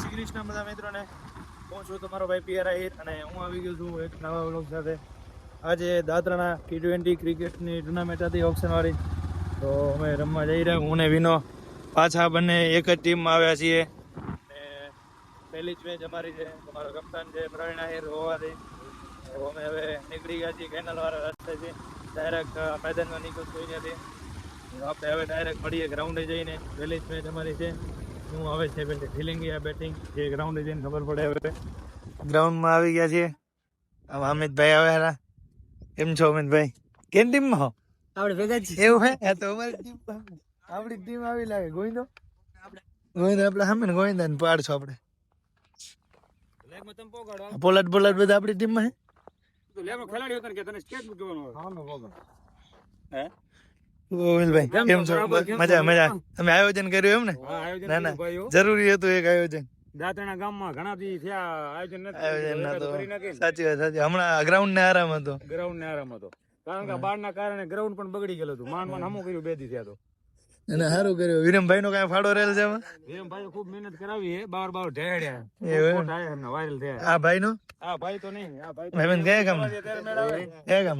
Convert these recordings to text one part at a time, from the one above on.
શ્રી કૃષ્ણ બધા મિત્રોને. હું છું તમારો ભાઈ પીઆર આહિર અને હું આવી ગયો છું એક નવા વ્લોગ સાથે. આજે દાદરાના ટી ટ્વેન્ટી ક્રિકેટની ટુર્નામેન્ટ હતી ઓપ્શનવાળી તો અમે રમવા જઈ રહ્યા, હું ને વિનો. પાછા બંને એક જ ટીમમાં આવ્યા છીએ. અને પહેલી જ મેચ અમારી છે. તમારો કપ્તાન છે પ્રવીણ આહિર હોવાથી. તો અમે હવે નીકળી ગયા છીએ કેનલવાળા રસ્તેથી ડાયરેક્ટ મેદાનમાં નીકળતું નથી આપણે હવે ડાયરેક્ટ મળીએ ગ્રાઉન્ડે જઈને. પહેલી જ મેચ અમારી છે. શું આવે છે પેલી ફિલિંગ યા બેટિંગ જે ગ્રાઉન્ડે જઈને ખબર પડે હવે. ગ્રાઉન્ડમાં આવી ગયા છીએ. હવે અમિતભાઈ આવે હારા કેમ છો અમિતભાઈ? કેમ ટીમમાં હો? આપણે ભેગા જ એવું હે? આ તો અમારી ટીમ આપણી ટીમ આવી લાગે. ગોવિંદો? ગોવિંદ આપણે સામે ને ગોવિંદા ને પાડશો આપણે. લેગમાં પોલાટ પોલાટ બધા આપણી ટીમમાં હે? તો લેગમાં ખેલાડી કે તને સ્કેચ મૂકવાનો હે? ગોવિંદભાઈ કેમ છો? મજા મજા. તમે આયોજન કર્યું એમ ને? ના ના. જરૂરી હતું એક આયોજન. દાંતણા ગામમાં ઘણા દી થયા આયોજન નથી ના. સાચી વાત સાચી. હમણાં ગ્રાઉન્ડ ને આરામ હતો. ગ્રાઉન્ડ ને આરામ હતો. કારણ કે બારના કારણે ગ્રાઉન્ડ પણ બગડી ગયેલું હતું. માન માંડ હમું કર્યું બે દી થયા તો. અને સારું કર્યું. વિરમભાઈ નો કઈ ફાળો રહેલ છે વિરમભાઈ ખૂબ મહેનત કરાવી હે. બાર બાર ઢેડ્યા આ ભાઈ નો આ ભાઈ તો નહીં આ ભાઈ કયા ગામ કયા ગામ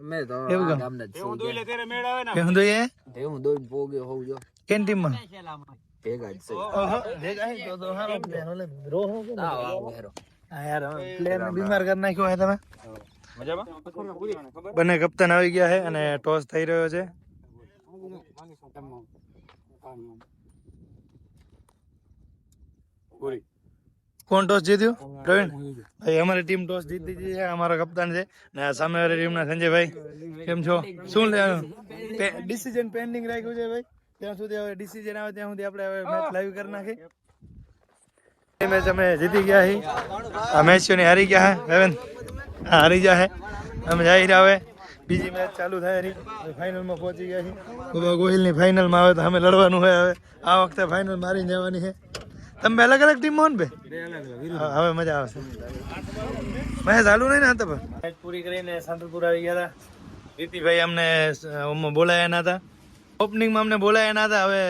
ને તો એવું ગામ? જ એવું છીએ. દોઈલે ત્યારે મેળ આવે ને? હું તો એ એ હું દોઈને પોગ્યો હોઉં જો. કેન ટીમમાં ભેગા જ છે. આવો, આવો, હેરો. યાર પ્લેયર ને બીમાર કરી નાખ્યો હે તમે. મજામાં? બંને કપ્તાન આવી ગયા છે અને ટોસ થઈ રહ્યો છે. પૂરી કોણ ટોસ જીત્યું? પ્રવીણ? ભાઈ અમારી ટીમ ટોસ જીતી ગઈ છે અમારા કપ્તાન છે. ને સામેવાળી ટીમના સંજયભાઈ કેમ છો? શું લેવાનું ડિસિઝન પેન્ડિંગ રાખ્યું છે ભાઈ? ત્યાં સુધી હવે ડિસિઝન આવે ત્યાં સુધી આપણે હવે મેચ લાઈવ કરી નાખી મેચ અમે જીતી ગયા છીએ. આ મેચ હારી ગયા હે રેવન હા હારી ગયા હે. અમે જાય રહ્યા હવે. બીજી મેચ ચાલુ થાય રહી. ફાઇનલમાં પહોંચી ગયા છે ગોહિલની ફાઇનલમાં આવે તો અમે લડવાનું હોય હવે. આ વખતે ફાઇનલ મારી જવાની છે. તમે અલગ અલગ ટીમ મોન બે હવે મજા આવશે મેં ચાલુ નહીં ને હતા પૂરી કરીને સાંતલપુર આવી ગયા હતા. રીતિભાઈ અમને અમ બોલાયા ના હતા. ઓપનિંગમાં અમને બોલાયા ના હતા. હવે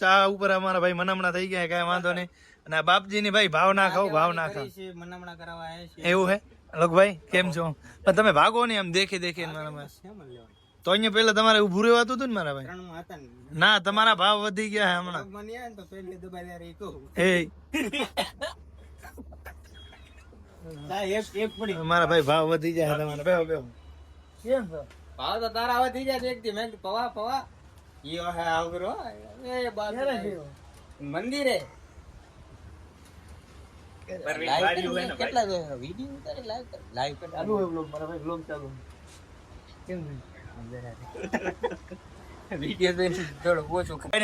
ચા ઉપર અમારા ભાઈ મનામણા થઈ ગયા કાંઈ વાંધો નહીં. અને આ બાપજીની ભાઈ ભાવ ના ખાવ ભાવ ના ખાવ મનામણા કરાવવા છે એવું હે? લોકભાઈ કેમ છો? પણ તમે ભાગો નહીં આમ દેખી દેખી તો અહીંયા પેલા તમારે ઉભું રહેવાતું હતું ને મારા ભાઈ? ના તમારા ભાવ વધી ગયા હે હમણાં. એ. મારા ભાઈ ભાવ વધી જાય તમારા. બેહો બેહો. કેમ ભાવ તો તારા આવા થઈ જાય એક દી મેં પવા પવા. ઈયો હે. આવરો એ બાપ મંદિરે. કેટલા વીડિયો ઉતારે લાઈવ લાઈવ ચાલુ હોય vlog, મારા ભાઈ vlog ચાલુ કેમ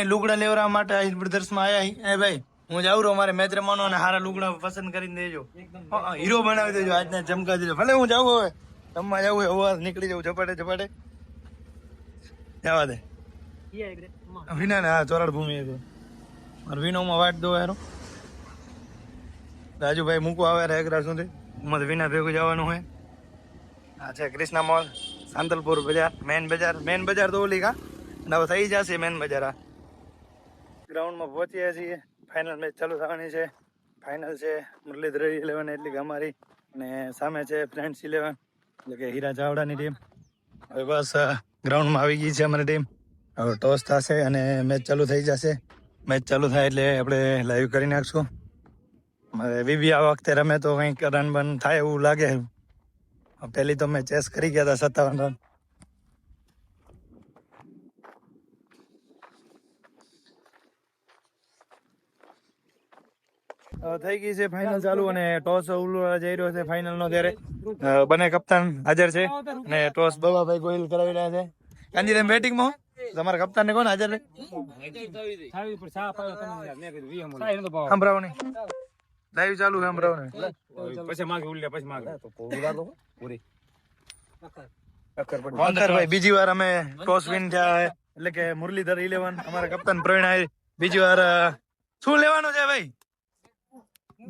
લુગડા લેવરા માટે આ બ્રધર્સમાં આયા હી. એ ભાઈ હું જાઉં રહું મારે મેચ અને હારા લુગડા પસંદ કરીને દેજો. હીરો બનાવી દેજો આજના ચમકા દેજો. ભલે હું જાઉં હવે. જાઉં હવે હવે નીકળી જાઉં ઝપાટે ઝપાટે. જવા દે. વિના ને હા ચોરાડ ભૂમિ એ તો. મારે વિનોમાં વાટ દો યારો રાજુભાઈ મૂકવા આવે રેગરા સુધી. ઉમર વિના ભેગું જવાનું હોય. હા છે ક્રિષ્ના મોલ. સાંતલપુર બજાર મેન બજાર. મેન બજાર તો ઓલી કા? અને હવે થઈ જશે મેન બજાર આ. ગ્રાઉન્ડમાં પહોંચ્યા છીએ. ફાઇનલ મેચ ચાલુ થવાની છે. ફાઇનલ છે. મુરલીધર ઇલેવન એટલે કે અમારી. અને સામે છે ફ્રેન્ડ્સ ઇલેવન એટલે કે હીરા ચાવડાની ટીમ હવે બસ ગ્રાઉન્ડમાં આવી ગઈ છે અમારી ટીમ હવે ટોસ થશે અને મેચ ચાલુ થઈ જશે. મેચ ચાલુ થાય એટલે આપણે લાઈવ કરી નાખશું. વીવી આ વખતે રમે તો કંઈક રન બન થાય એવું લાગે. પહેલી તો મેં ચેસ કરી ગયા હતા સત્તાવન રન. થઈ ગઈ છે ફાઇનલ ચાલુ અને ટોસ ઉલવા જઈ રહ્યો છે ફાઇનલ નો ત્યારે. બંને કપ્તાન હાજર છે અને ટોસ બબાભાઈ ગોહિલ કરાવી રહ્યા છે. કાંજીરામ બેટિંગમાં તમારા કપ્તાન ને કોણ હાજર. સંભળાવો નહીં લાઈવ ચાલુ છે સંભળાવો ને પછી માગે ઉલ્લે પછી માગે. પૂરી ભાઈ બીજી વાર અમે ટોસ વિન થયા છે. એટલે કે મુરલીધર ઇલેવન અમારા કપ્તાન પ્રવીણ આય બીજી વાર શું લેવાનું છે ભાઈ?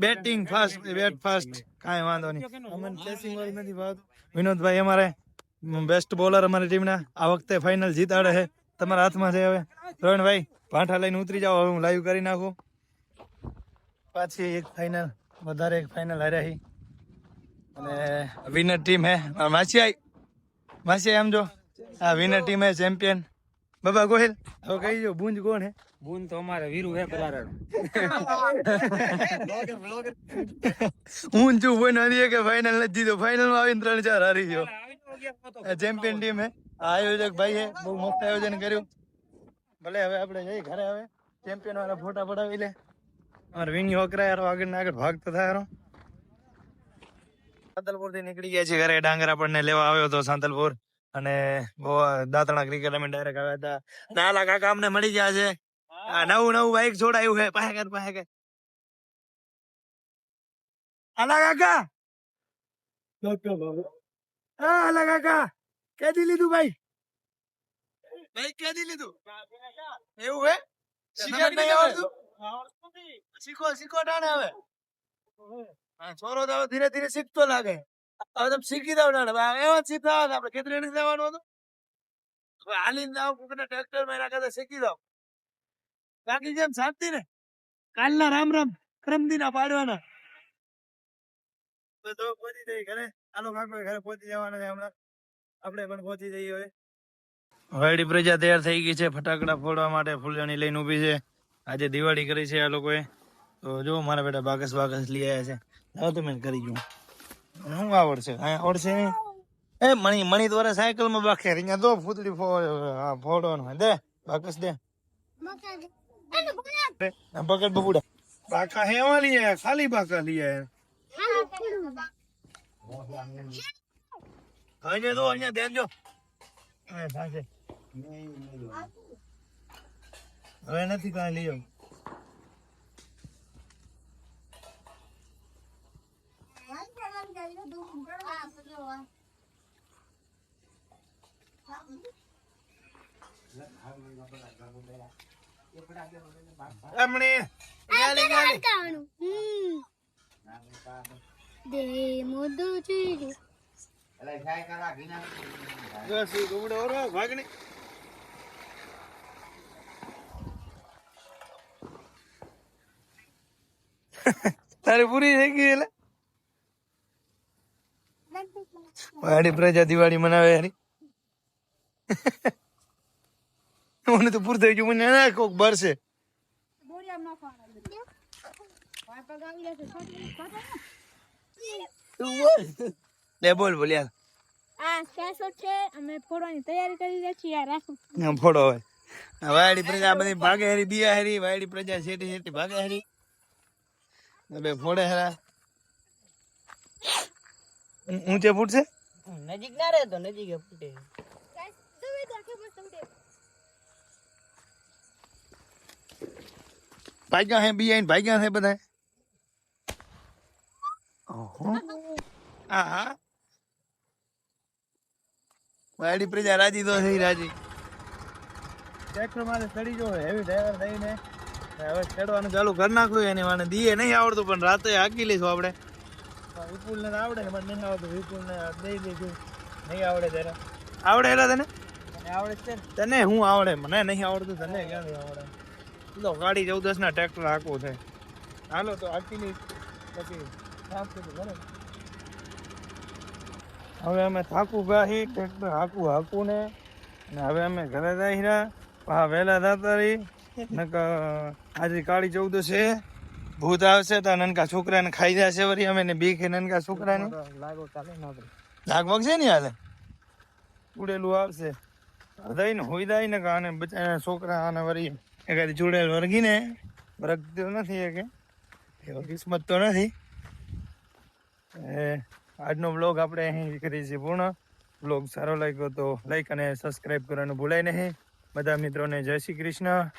બેટિંગ ફાસ્ટ બેટ ફાસ્ટ કાંઈ વાંધો નહીં. અમને ચેસિંગ વાળી નથી ભાવ વિનોદભાઈ અમારે બેસ્ટ બોલર અમારી ટીમના આ વખતે ફાઇનલ જીતાડે છે. તમારા હાથમાં છે હવે. પ્રવીણભાઈ ભાંઠા લઈને ઉતરી જાઓ. હવે હું લાઈવ કરી નાખું. પાછી એક ફાઇનલ વધારે એક ફાઇનલ હાર્યા હી અને વિનર ટીમ હે. માસી આઈ માસી આઈ આમ જો. આ વિનર ટીમ હે ચેમ્પિયન બાબા ગોહિલ. હવે કહી દો બુંજ કોણ હે? બૂન તો અમારે વીરુ હે બલારણ હું છું કોઈ નથી કે ફાઇનલ નથી જીતો ફાઇનલમાં આવીને ત્રણ ચાર હારી ગયો. ચેમ્પિયન ટીમ હે. આયોજક ભાઈ હે. બહુ મસ્ત આયોજન કર્યું. ભલે હવે આપણે જઈએ ઘરે હવે. ચેમ્પિયન વાળા ફોટા પડાવી લે. અમારે હોકરા યાર આગળ આગળ ભાગતો થાય સાંતલપુરથી નીકળી ગયા છે ઘરે. ડાંગર આપણને લેવા આવ્યો હતો સાંતલપુર. અને બહુ ક્રિકેટ અમે ડાયરેક્ટ આવ્યા હતા. નાલા કાકા અમને મળી ગયા છે. નવું નવું બાઈક છોડાયું છે. પાસે કર પાસે કર. આલા કાકા! હા આલા કાકા! કેદી લીધું ભાઈ? ભાઈ ક્યાંથી લીધું? એવું હે? નહીં શીખો શીખો ટાણે હવે. છોરો તો ધીરે ધીરે શીખતો લાગે. હવે તમે શીખી દો ટાણે. એવા શીખતા હતા આપણે ખેતરી નથી જવાનું હતું. હવે હાલીને જાઓ, કોકના ટ્રેક્ટરમાં એના શીખી દો. બાકી જેમ શાંતિ ને. કાલના રામ રામ કરમદીના પાડવાના. તો પહોંચી જઈ ઘરે. આલો કાકો ઘરે પહોંચી જવાના છે હમણાં. આપણે પણ પહોંચી જઈએ હવે. વાયડી પ્રજા તૈયાર થઈ ગઈ છે ફટાકડા ફોડવા માટે ફૂલજણી લઈને ઊભી છે. આજે દિવાળી કરી છે આ લોકોએ. તો જો મારા બેટા બાકસ બાકસ લઈ આવ્યા છે. લાવો મેં કરી ગયું શું આવડશે? કાંઈ આવડશે નહીં? એ મણી મણી દ્વારા સાયકલમાં બાખે અહીંયા તો ફૂતળી ફોડવાનું દે બાકસ દે. પકડ બબુડા. બાકા હેવા લઈ આવ્યા ખાલી બાકા લઈ આવ્યા અહીંયા તો અહીંયા ધ્યાન થાશે હવે નથી કાંઈ લઈ આવું. રમણી તારી પૂરી થઈ ગઈ એટલે? વાડી પ્રજા દિવાળી મનાવે હારી. મને તો પૂરું થઈ ગયું. મને ના કોક ભરશે લે બોલ બોલ, યાર. આ કેસો છે અમે ફોડવાની તૈયારી કરી રહ્યા છીએ આ રાખો ફોડો હવે. આ વાયડી પ્રજા બધી ભાગે હરી, બિયા હરી વાયડી પ્રજા શેઠી શેઠી ભાગે હરી. બે ફોડે હરા. ઊંચે ફૂટશે? નજીક ના રહે તો નજીક ફૂટે. ભાગ્યા હે બિયા ભાગ્યા હે બધા ઓહો. હા હા પ્રજા રાજી તો થઈ રાજી. ટ્રેક્ટર મારે ચડી જો હેવી ડ્રાઈવર થઈને. હવે ખેડવાનું ચાલુ કરી નાખ્યું એની વાને દીએ નહીં આવડતું પણ રાતે હાકી લઈશું આપણે. વિપુલ ને આવડે મને નહીં આવડતું. વિપુલ ને દઈ દઈશું નહીં આવડે ત્યારે આવડે એલા તને? આવડે છે? તને હું આવડે? મને નહીં આવડતું તને ક્યાંથી આવડે. લો ગાડી ચૌદસ ના ટ્રેક્ટર હાકવું છે. હાલો તો હાકી લઈશ. પછી સાફ થતું બરાબર? હવે અમે થાકું ગાહી ટ્રેક્ટર હાકું હાકું ને. હવે અમે ઘરે જાય રહ્યા. વહેલા જતા રહી. આજે કાળી ચૌદ છે ભૂત આવશે તો નનકા છોકરાને ખાઈ જશે વળી. અમે ને બીખે નનકા છોકરાને. લાગો ચાલે ના લાગભગ છે ને હાલે ઉડેલું આવશે. હૃદય ને હોય જાય ને કાને બચારા છોકરા આને વળી એકાદી ચૂડેલ વર્ગીને વર્ગતો નથી એ કે. એવો કિસ્મત તો નથી. એ આજનો બ્લોગ આપણે અહીં કરીએ છીએ પૂર્ણ. બ્લોગ સારો લાગ્યો તો લાઈક અને સબસ્ક્રાઈબ કરવાનું ભૂલાય નહીં. બધા મિત્રોને જય શ્રી કૃષ્ણ.